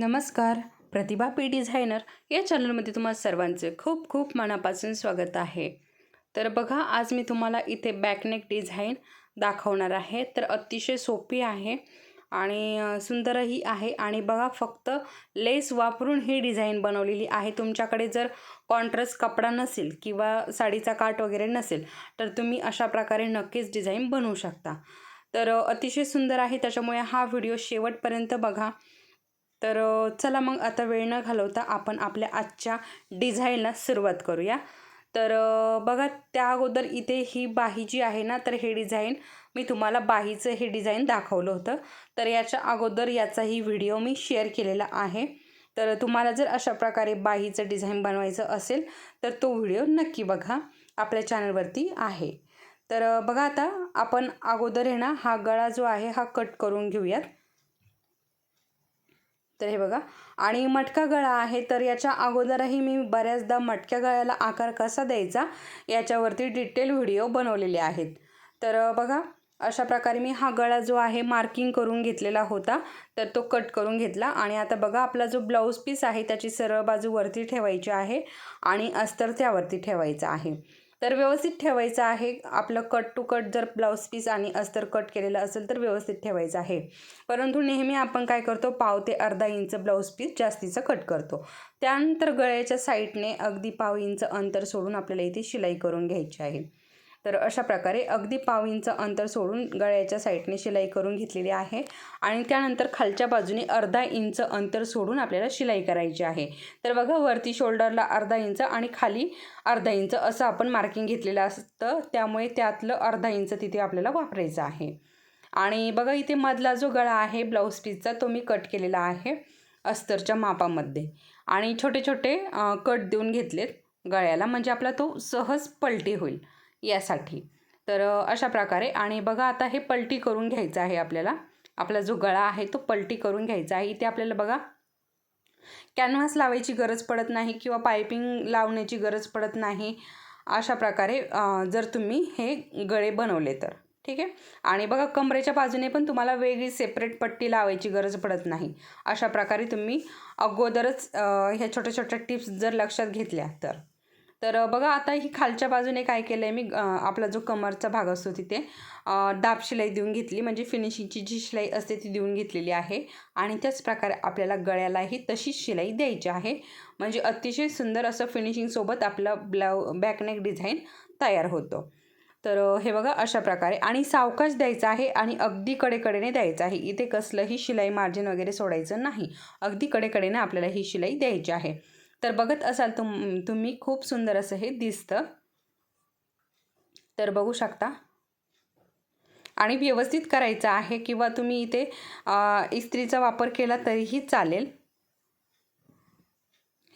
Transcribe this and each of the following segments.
नमस्कार प्रतिभा P designer या चॅनलमध्ये तुम्हाला सर्वांचे खूप खूप मनापासून स्वागत आहे. तर बघा आज मी तुम्हाला इथे बॅकनेक डिझाईन दाखवणार आहे. तर अतिशय सोपी आहे आणि सुंदरही आहे आणि बघा फक्त लेस वापरून ही डिझाईन बनवलेली आहे. तुमच्याकडे जर कॉन्ट्रास्ट कपडा नसेल किंवा साडीचा काट वगैरे नसेल तर तुम्ही अशा प्रकारे नक्कीच डिझाईन बनवू शकता. तर अतिशय सुंदर आहे. त्याच्यामुळे हा व्हिडिओ शेवटपर्यंत बघा. तर चला मग आता वेळ न घालवता आपण आपल्या आजच्या डिझाईनला सुरुवात करूया. तर बघा त्या अगोदर इथे ही बाही जी आहे ना तर हे डिझाईन मी तुम्हाला बाहीचं हे डिझाईन दाखवलं होतं. तर याच्या अगोदर याचाही व्हिडिओ मी शेअर केलेला आहे. तर तुम्हाला जर अशा प्रकारे बाहीचं डिझाईन बनवायचं असेल तर तो व्हिडिओ नक्की बघा. आपल्या चॅनलवरती आहे. तर बघा आता आपण अगोदर आहे ना हा गळा जो आहे हा कट करून घेऊयात. तर हे बघा. आणि मटका गळा आहे तर याच्या अगोदरही मी बऱ्याचदा मटक्या गळ्याला आकार कसा द्यायचा याच्यावरती डिटेल व्हिडिओ बनवलेले आहेत. तर बघा अशा प्रकारे मी हा गळा जो आहे मार्किंग करून घेतलेला होता तर तो कट करून घेतला. आणि आता बघा आपला जो ब्लाऊज पीस आहे त्याची सरळ बाजू वरती ठेवायची आहे आणि अस्तर त्यावरती ठेवायचं आहे. तर व्यवस्थित ठेवायचं आहे. आपलं कट टू कट जर ब्लाऊज पीस आणि अस्तर कट केलेलं असेल तर व्यवस्थित ठेवायचं आहे. परंतु नेहमी आपण काय करतो? पाव ते अर्धा इंच ब्लाऊज पीस जास्तीचं कट करतो. त्यानंतर गळ्याच्या साईडने अगदी पाव इंच अंतर सोडून आपल्याला इथे शिलाई करून घ्यायची आहे. तर अशा प्रकारे अगदी पाव इंच अंतर सोडून गळ्याच्या साईडने शिलाई करून घेतलेली आहे. आणि त्यानंतर खालच्या बाजूने अर्धा इंच अंतर सोडून आपल्याला शिलाई करायची आहे. तर बघा वरती शोल्डरला अर्धा इंच आणि खाली अर्धा इंच असं आपण मार्किंग घेतलेलं असतं. त्यामुळे त्यातलं अर्धा इंच तिथे आपल्याला वापरायचं आहे. आणि बघा इथे मधला जो गळा आहे ब्लाऊज पीसचा तो मी कट केलेला आहे अस्तरच्या मापामध्ये. आणि छोटे छोटे कट देऊन घेतलेत गळ्याला. म्हणजे आपला तो सहज पलटी होईल. यासाठी. तर अशा प्रकारे. आणि बघा आता हे पलटी करून घ्यायचं आहे आपल्याला. आपला जो गळा आहे तो पलटी करून घ्यायचा आहे. इथे आपल्याला बघा कॅनव्हास लावायची गरज पडत नाही किंवा पायपिंग लावण्याची गरज पडत नाही. अशा प्रकारे जर तुम्ही हे गळे बनवले तर. ठीक आहे? आणि बघा कमरेच्या बाजूने पण तुम्हाला वेगळी सेपरेट पट्टी लावायची गरज पडत नाही. अशा प्रकारे तुम्ही अगोदरच ह्या छोट्या छोट्या टिप्स जर लक्षात घेतल्या तर. तर बघा आता ही खालच्या बाजूने काय केलं आहे मी आपला जो कमरचा भाग असतो तिथे दाब शिलाई देऊन घेतली. म्हणजे फिनिशिंगची जी शिलाई असते ती देऊन घेतलेली आहे. आणि त्याच प्रकारे आपल्याला गळ्यालाही तशीच शिलाई द्यायची आहे. म्हणजे अतिशय सुंदर असं फिनिशिंगसोबत आपलं ब्लाउ बॅकनेक डिझाईन तयार होतं. तर हे बघा अशा प्रकारे. आणि सावकाश द्यायचं आहे आणि अगदी कडेकडेने द्यायचं आहे. इथे कसलंही शिलाई मार्जिन वगैरे सोडायचं नाही. अगदी कडेकडेने आपल्याला ही शिलाई द्यायची आहे. तर बघत असाल तुम तुम्ही खूप सुंदर असं हे दिसतं. तर बघू शकता. आणि व्यवस्थित करायचं आहे किंवा तुम्ही इथे इस्त्रीचा वापर केला तरीही चालेल.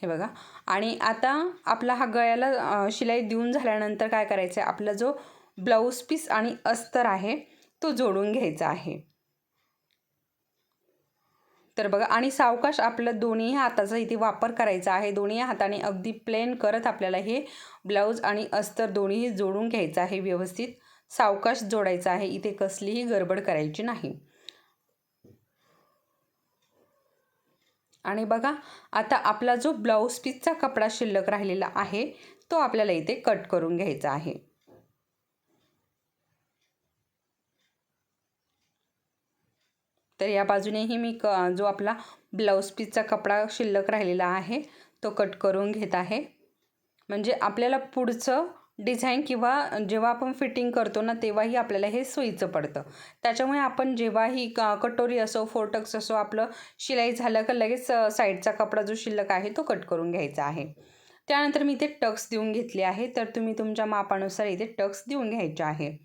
हे बघा. आणि आता आपला हा गळ्याला शिलाई देऊन झाल्यानंतर काय करायचं आहे आपला जो ब्लाऊज पीस आणि अस्तर आहे तो जोडून घ्यायचा आहे. तर बघा आणि सावकाश आपलं दोन्ही हाताचा इथे वापर करायचा आहे. दोन्ही हाताने अगदी प्लेन करत आपल्याला हे ब्लाऊज आणि अस्तर दोन्हीही जोडून घ्यायचं आहे व्यवस्थित. सावकाश जोडायचं आहे. इथे कसलीही गडबड करायची नाही. आणि बघा आता आपला जो ब्लाऊज पीसचा कपडा शिल्लक राहिलेला आहे तो आपल्याला इथे कट करून घ्यायचा आहे. तर या बाजूनेही मी क जो आपला ब्लाऊज पीसचा कपडा शिल्लक राहिलेला आहे तो कट करून घेत आहे. म्हणजे आपल्याला पुढचं डिझाईन किंवा जेव्हा आपण फिटिंग करतो ना तेव्हाही आपल्याला हे सोयीचं पडतं. त्याच्यामुळे आपण जेव्हाही क कटोरी असो फोर्टक्स असो आपलं शिलाई झालं का लगेच साईडचा कपडा जो शिल्लक आहे तो कट करून घ्यायचा आहे. त्यानंतर मी इथे टक्स देऊन घेतले आहे. तर तुम्ही तुमच्या मापानुसार इथे टक्स देऊन घ्यायचे आहे.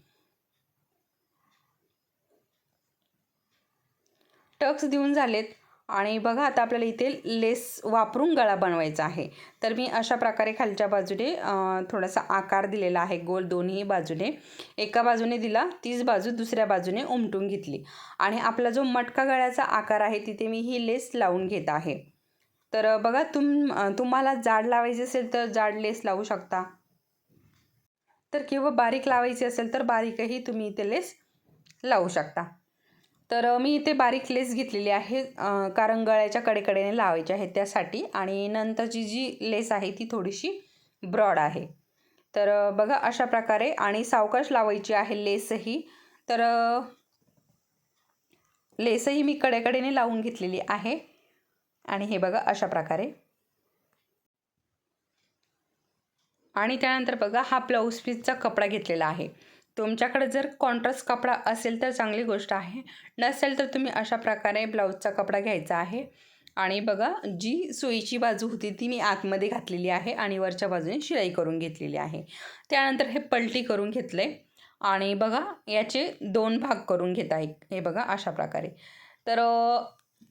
टक्स देऊन झालेत. आणि बघा आता आपल्याला इथे लेस वापरून गळा बनवायचा आहे. तर मी अशा प्रकारे खालच्या बाजूने थोडासा आकार दिलेला आहे गोल दोन्ही बाजूने. एका बाजूने दिला तीच बाजू दुसऱ्या बाजूने उमटून घेतली. आणि आपला जो मटका गळ्याचा आकार आहे तिथे मी ही लेस लावून घेत आहे. तर बघा तुम तुम्हाला जाड लावायची असेल तर जाड लेस लावू शकता. तर किंवा बारीक लावायची असेल तर बारीकही तुम्ही इथे लेस लावू शकता. तर मी इथे बारीक लेस घेतलेली आहे कारण गळ्याच्या कडेकडेने लावायची आहे त्यासाठी. आणि नंतरची जी लेस आहे ती थोडीशी ब्रॉड आहे. तर बघा अशा प्रकारे. आणि सावकाश लावायची आहे लेसही. तर लेसही मी कडेकडेने लावून घेतलेली आहे. आणि हे बघा अशा प्रकारे. आणि त्यानंतर बघा हा ब्लाऊज पीसचा कपडा घेतलेला आहे. तुमच्याकडे जर कॉन्ट्रास्ट कपडा असेल तर चांगली गोष्ट आहे. नसेल तर तुम्ही अशा प्रकारे ब्लाऊजचा कपडा घ्यायचा आहे. आणि बघा जी सुईची बाजू होती ती मी आतमध्ये घातलेली आहे आणि वरच्या बाजूने शिलाई करून घेतलेली आहे. त्यानंतर हे पलटी करून घेतले. आणि बघा याचे दोन भाग करून घेत आहे. हे बघा अशा प्रकारे. तर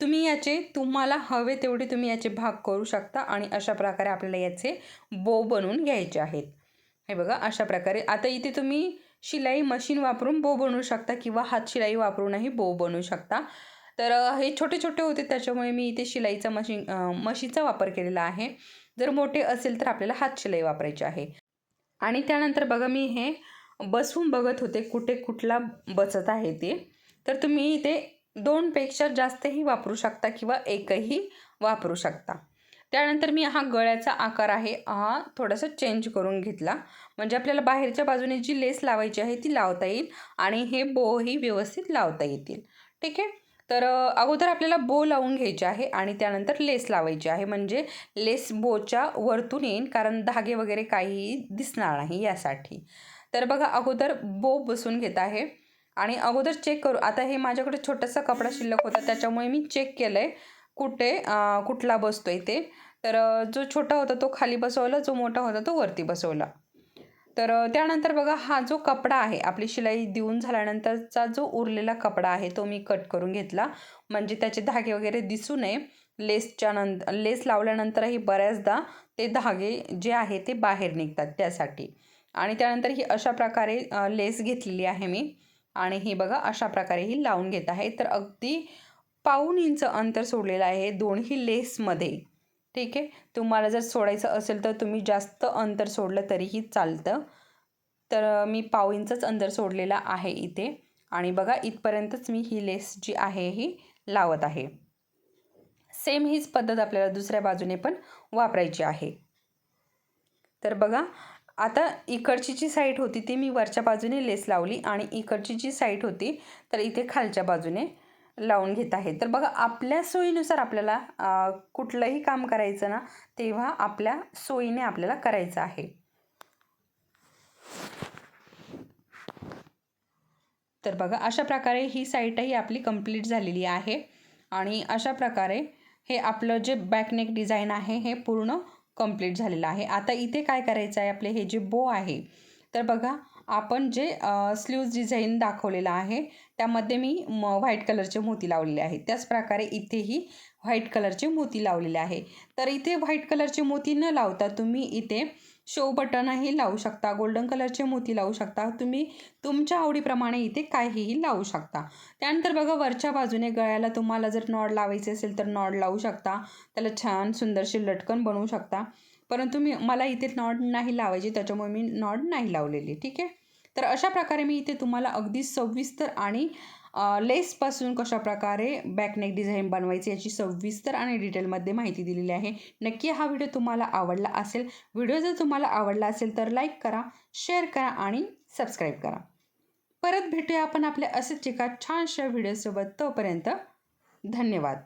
तुम्ही याचे तुम्हाला हवे तेवढे तुम्ही याचे भाग करू शकता आणि अशा प्रकारे आपल्याला याचे बो बनवून घ्यायचे आहेत. हे बघा अशा प्रकारे. आता इथे तुम्ही शिलाई मशीन वापरून बो बनवू शकता किंवा हात शिलाई वापरूनही बो बनवू शकता. तर हे छोटे छोटे होते त्याच्यामुळे मी इथे शिलाईचा मशीन मशीनचा वापर केलेला आहे. जर मोठे असेल तर आपल्याला हात शिलाई वापरायची आहे. आणि त्यानंतर बघा मी हे बसवून बघत होते कुठे कुठला बचत आहे ते. तर तुम्ही इथे दोनपेक्षा जास्तही वापरू शकता किंवा एकही वापरू शकता. त्यानंतर मी हा गळ्याचा आकार आहे हा थोडासा चेंज करून घेतला. म्हणजे आपल्याला बाहेरच्या बाजूने जी लेस लावायची आहे ती लावता येईल आणि हे बोही व्यवस्थित लावता येतील. ठीक आहे? तर अगोदर आपल्याला बो लावून घ्यायचे आहे आणि त्यानंतर लेस लावायची आहे. म्हणजे लेस बोच्या वरतून येईल कारण धागे वगैरे काहीही दिसणार नाही यासाठी. तर बघा अगोदर बो बसून घेत आहे आणि अगोदर चेक करू. आता हे माझ्याकडे छोटासा कपडा शिल्लक होता त्याच्यामुळे मी चेक केलं आहे कुठे कुठला बसतो आहे ते तर जो छोटा होता तो खाली बसवला जो मोठा होता तो वरती बसवला. तर त्यानंतर बघा हा जो कपडा आहे आपली शिलाई देऊन झाल्यानंतरचा जो उरलेला कपडा आहे तो मी कट करून घेतला. म्हणजे त्याचे धागे वगैरे दिसू नये. लेसच्या नंतर लेस लावल्यानंतरही बऱ्याचदा ते धागे जे आहे ते बाहेर निघतात त्यासाठी. आणि त्यानंतर ही अशा प्रकारे लेस घेतलेली आहे मी. आणि ही बघा अशा प्रकारे ही लावून घेत आहे. तर अगदी पाऊण इंच अंतर सोडलेलं आहे दोन्ही लेसमध्ये. ठीक आहे? तुम्हाला जर सोडायचं असेल तर तुम्ही जास्त अंतर सोडलं तरीही चालतं. तर मी पाव इंचच अंतर सोडलेला आहे इथे. आणि बघा इथपर्यंतच मी ही लेस जी आहे ही लावत आहे. सेम हीच पद्धत आपल्याला दुसऱ्या बाजूने पण वापरायची आहे. तर बघा आता इकडची जी साईड होती ती मी वरच्या बाजूने लेस लावली आणि इकडची जी साईड होती तर इथे खालच्या बाजूने लावून घेत आहे. तर बघा आपल्या सोयीनुसार आपल्याला कुठलंही काम करायचं ना तेव्हा आपल्या सोयीने आपल्याला करायचं आहे. तर बघा अशा प्रकारे ही साईटही आपली कंप्लीट झालेली आहे. आणि अशा प्रकारे हे आपलं जे बॅकनेक डिझाईन आहे हे पूर्ण कंप्लीट झालेलं आहे. आता इथे काय करायचं आहे आपले हे जे बो आहे तर बघा आपण जे स्लीव्ज डिझाईन दाखवलेलं आहे त्यामध्ये मी म व्हाईट कलरचे मोती लावलेले आहे त्याच प्रकारे इथेही व्हाईट कलरचे मोती लावलेले आहे. तर इथे व्हाईट कलरचे मोती न लावता तुम्ही इथे शो बटनही लावू शकता गोल्डन कलरचे मोती लावू शकता. तुम्ही तुमच्या आवडीप्रमाणे इथे काहीही लावू शकता. त्यानंतर बघा वरच्या बाजूने गळ्याला तुम्हाला जर नॉड लावायचे असेल तर नॉड लावू शकता. त्याला छान सुंदरशी लटकन बनवू शकता. परंतु मी मला इथे नॉड नाही लावायची त्याच्यामुळे मी नॉड नाही लावलेली. ठीक आहे? तर अशा प्रकारे मी इथे तुम्हाला अगदी सविस्तर आणि लेसपासून कशाप्रकारे बॅकनेक डिझाईन बनवायची याची सविस्तर आणि डिटेलमध्ये माहिती दिलेली आहे. नक्की हा व्हिडिओ तुम्हाला आवडला असेल. व्हिडिओ जर तुम्हाला आवडला असेल तर लाईक करा शेअर करा आणि सबस्क्राईब करा. परत भेटूया आपण आपल्या असेच एका छानशा व्हिडिओसोबत तोपर्यंत धन्यवाद.